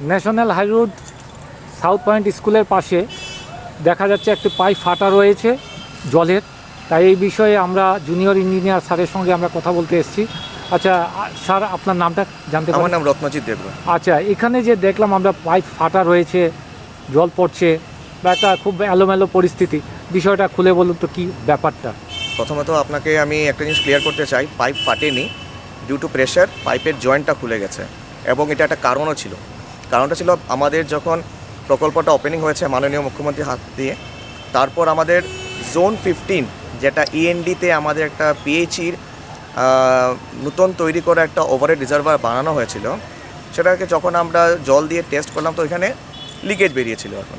National high road south point স্কুলের পাশে দেখা যাচ্ছে একটি পাইপ ফাটা রয়েছে জলের। তাই এই বিষয়ে আমরা জুনিয়র ইঞ্জিনিয়ার স্যারের সঙ্গে আমরা কথা বলতে এসেছি। আচ্ছা স্যার আপনার নামটা জানতে আমার নাম রত্নজিৎ দেবরা। আচ্ছা এখানে যে দেখলাম আমরা পাইপ ফাটা রয়েছে জল পড়ছে বা একটা খুব এলোমেলো পরিস্থিতি। বিষয়টা খুলে বলুন তো কি ব্যাপারটা? প্রথমত আপনাকে আমি একটা জিনিস ক্লিয়ার করতে চাই পাইপ ফাটেনি। ডিউ টু প্রেশার পাইপের জয়েন্টটা খুলে গেছে। এবং এটা একটা কারণও ছিল। কারণটা ছিল আমাদের যখন প্রকল্পটা ওপেনিং হয়েছে মাননীয় মুখ্যমন্ত্রীর হাত দিয়ে, তারপর আমাদের জোন ফিফটিন যেটা ইএনডিতে আমাদের একটা পিএইচির নতুন তৈরি করা একটা ওভারেড রিজার্ভার বানানো হয়েছিল, সেটাকে যখন আমরা জল দিয়ে টেস্ট করলাম তো এখানে লিকেজ বেরিয়েছিল এখন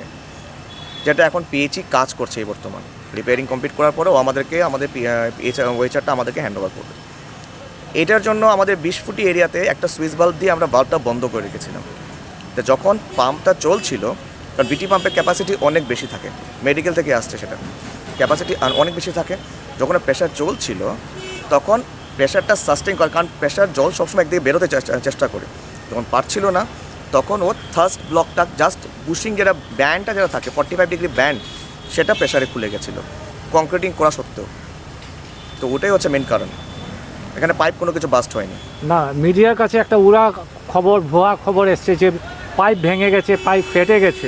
যেটা এখন পিএইচই কাজ করছে এই বর্তমান। রিপেয়ারিং কমপ্লিট করার পরেও আমাদেরকে, আমাদের ওয়েচারটা আমাদেরকে হ্যান্ড ওভার করবে। এটার জন্য আমাদের বিশ ফুটি এরিয়াতে একটা সুইচ বাল্ব দিয়ে আমরা বাল্বটা বন্ধ করে রেখেছিলাম। তো যখন পাম্পটা চলছিল, কারণ বিটি পাম্পের ক্যাপাসিটি অনেক বেশি থাকে মেডিকেল থেকে আসছে সেটা। ক্যাপাসিটি অনেক বেশি থাকে। যখন প্রেশার চলছিল, তখন প্রেশারটা সাস্টেন করে, কারণ প্রেশার জল সবসময় একদিকে বেরোতে চেষ্টা- চেষ্টা করে। যখন পারছিল না, তখন ও থার্স্ট ব্লকটা জাস্ট বুশিং যেটা ব্যান্ডটা যেটা থাকে ফর্টি ফাইভ ডিগ্রি ব্যান্ড সেটা প্রেশারে খুলে গেছিল। কংক্রিটিং করা সত্ত্বেও। তো ওটাই হচ্ছে মেন কারণ। এখানে পাইপ কোনো কিছু বাস্ট হয়নি। না মিডিয়ার কাছে একটা উড়া খবর, ভুয়া খবর এসছে যে পাইপ ভেঙে গেছে পাইপ ফেটে গেছে।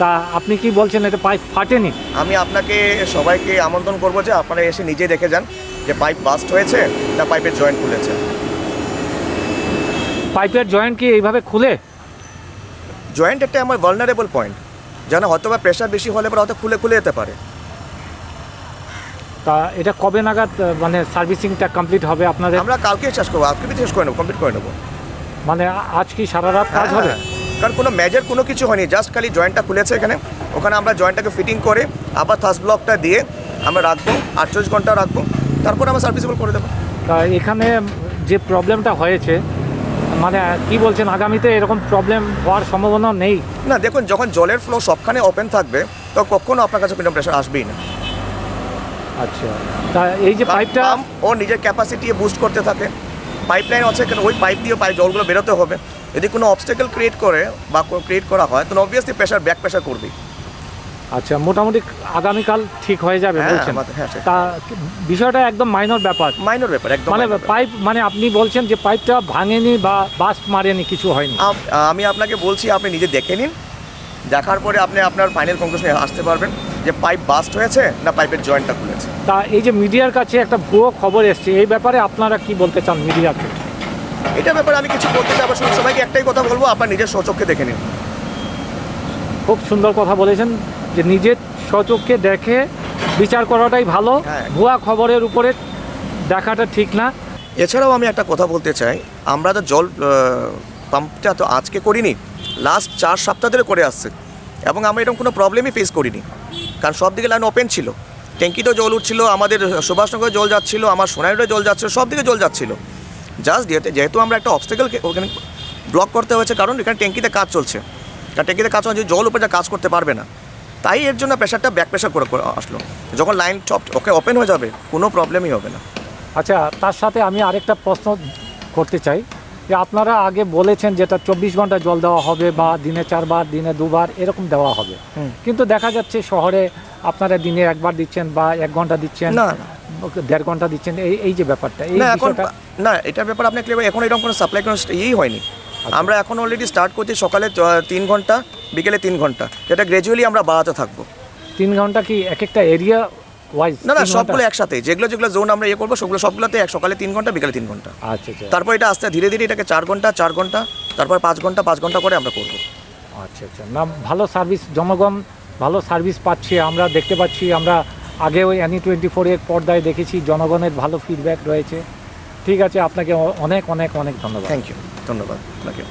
তা আপনি কি বলছেন এটা পাইপ ফাটেনি? আমি আপনাকে সবাইকে আমন্ত্রণ করব যে আপনারা এসে নিজে দেখে যান যে পাইপ বাস্ট হয়েছে না পাইপের জয়েন্ট খুলেছে। পাইপের জয়েন্ট কি এইভাবে খুলে? জয়েন্ট একটা আমার ভালনারেবল পয়েন্ট যেন হয়তো বা প্রেশার বেশি হলে পরে হয়তো খুলে খুলে যেতে পারে। তা এটা কবে নাগাদ মানে সার্ভিসিংটা কমপ্লিট হবে আপনাদের? আমরা কালকে শেষ করব আজকে শেষ করে নেব কমপ্লিট করে নেব। মানে আজ কি সারা রাত কাজ হবে? হ্যাঁ, কারণ কোনো মেজর কোনো কিছু হয়নি জাস্ট খালি জয়েন্টটা খুলেছে এখানে। ওখানে আমরা জয়েন্টটাকে ফিটিং করে আবার থার্স ব্লকটা দিয়ে আমরা রাখব আটচল্লিশ ঘণ্টা রাখব। তারপর আমরা সার্ভিসেবল করে দেবো। তা এখানে যে প্রবলেমটা হয়েছে মানে কি বলছেন আগামীতে এরকম প্রবলেম হওয়ার সম্ভাবনা নেই? না দেখুন যখন জলের ফ্লো সবখানে ওপেন থাকবে তো কখনো আপনার কাছে কোনো প্রেশার আসবেই না। আচ্ছা। তা এই যে পাইপটা ও নিজের ক্যাপাসিটি বুস্ট করতে থাকে। পাইপলাইন আছে কেন ওই পাইপ দিয়ে পাইপ জলগুলো বেরোতে হবে। যদি কোনো অবস্টেকেল ক্রিয়েট করে বা ক্রিয়েট করা হয় তো অবভিয়াসলি প্রেশার ব্যাক প্রেশার করবেই। আচ্ছা মোটামুটি আগামীকাল ঠিক হয়ে যাবে হ্যাঁ, বলছেন। হ্যাঁ। তা বিষয়টা একদম মাইনর ব্যাপার। মাইনর ব্যাপার একদম মানে পাইপ মানে আপনি বলছেন যে পাইপটা ভাঙেনি বা বাস্ট মারেনি কিছু হয়নি। আমি আপনাকে বলছি আপনি নিজে দেখে নিন। দেখার পরে আপনি আপনার ফাইনাল কনক্লুশনে আসতে পারবেন যে পাইপ বাস্ট হয়েছে না পাইপের জয়েন্টটা খুলেছে। তা এই যে মিডিয়ার কাছে একটা ভুয়ো খবর এসছে এই ব্যাপারে আপনারা কি বলতে চান মিডিয়াকে? এটা ব্যাপারে আমি কিছু বলতে চাই আবার সবাইকে একটাই কথা বলব আপনার নিজের সচক্ষে দেখে নিন। খুব সুন্দর কথা বলেছেন যে নিজের স্বচক্ষে দেখে বিচার করাটাই ভালো। হ্যাঁ। ভুয়া খবরের উপরে দেখাটা ঠিক না। এছাড়াও আমি একটা কথা বলতে চাই আমরা তো জল পাম্পটা তো আজকে করিনি লাস্ট চার সপ্তাহ ধরে করে আসছে এবং আমরা এরকম কোনো প্রবলেমই ফেস করিনি কারণ সব দিকে লাইন ওপেন ছিল। ট্যাঙ্কিতেও জল উঠছিল আমাদের সুভাষনগরে জল যাচ্ছিল আমার সোনাইরে জল যাচ্ছিল সব দিকে জল যাচ্ছিল। জাস্ট যেহেতু যেহেতু আমরা একটা অবস্টেকেল ওখানে ব্লক করতে হয়েছে কারণ এখানে ট্যাঙ্কিতে কাজ চলছে। কারণ ট্যাঙ্কিতে কাজ চলছে জল উপরে কাজ করতে পারবে না। তাই এর জন্য প্রেশারটা ব্যাক প্রেশার করে আসলো। যখন লাইন সব ওকে ওপেন হয়ে যাবে কোনো প্রবলেমই হবে না। আচ্ছা তার সাথে আমি আরেকটা প্রশ্ন করতে চাই। যে আপনারা আগে বলেছেন যেটা চব্বিশ ঘণ্টা জল দেওয়া হবে বা দিনে চারবার দিনে দুবার এরকম দেওয়া হবে। কিন্তু দেখা যাচ্ছে শহরে আপনারা দিনে একবার দিচ্ছেন বা এক ঘণ্টা দিচ্ছেন? না দেড় ঘণ্টা দিচ্ছেন এই এই যে ব্যাপারটা এই না এখন না এটা ব্যাপার আপনি ক্লিয়ার এখন এরকম কোনো সাপ্লাই কোনো ইয়েই হয়নি। আমরা এখন অলরেডি স্টার্ট করছি সকালে তিন ঘণ্টা বিকেলে তিন ঘণ্টা। যেটা গ্র্যাজুয়ালি আমরা বাড়াতে থাকব। তিন ঘণ্টা কি এক একটা এরিয়া ওয়াইজ না না সবগুলো একসাথে যেগুলো যেগুলো জোন আমরা ইয়ে করব সবগুলো সবগুলোতে এক সকালে তিন ঘণ্টা বিকেলে তিন ঘণ্টা। আচ্ছা আচ্ছা। তারপর এটা আস্তে ধীরে ধীরে এটাকে চার ঘণ্টা চার ঘণ্টা তারপর পাঁচ ঘণ্টা পাঁচ ঘণ্টা করে আমরা করব। আচ্ছা আচ্ছা। না ভালো সার্ভিস জনগণ ভালো সার্ভিস পাচ্ছি, আমরা দেখতে পাচ্ছি, আমরা আগে ওই অ্যানি টোয়েন্টি ফোর এর পর্দায় দেখেছি, জনগণের ভালো ফিডব্যাক রয়েছে। ঠিক আছে, আপনাকে অনেক অনেক অনেক ধন্যবাদ। থ্যাংক ইউ ধন্যবাদ আপনাকে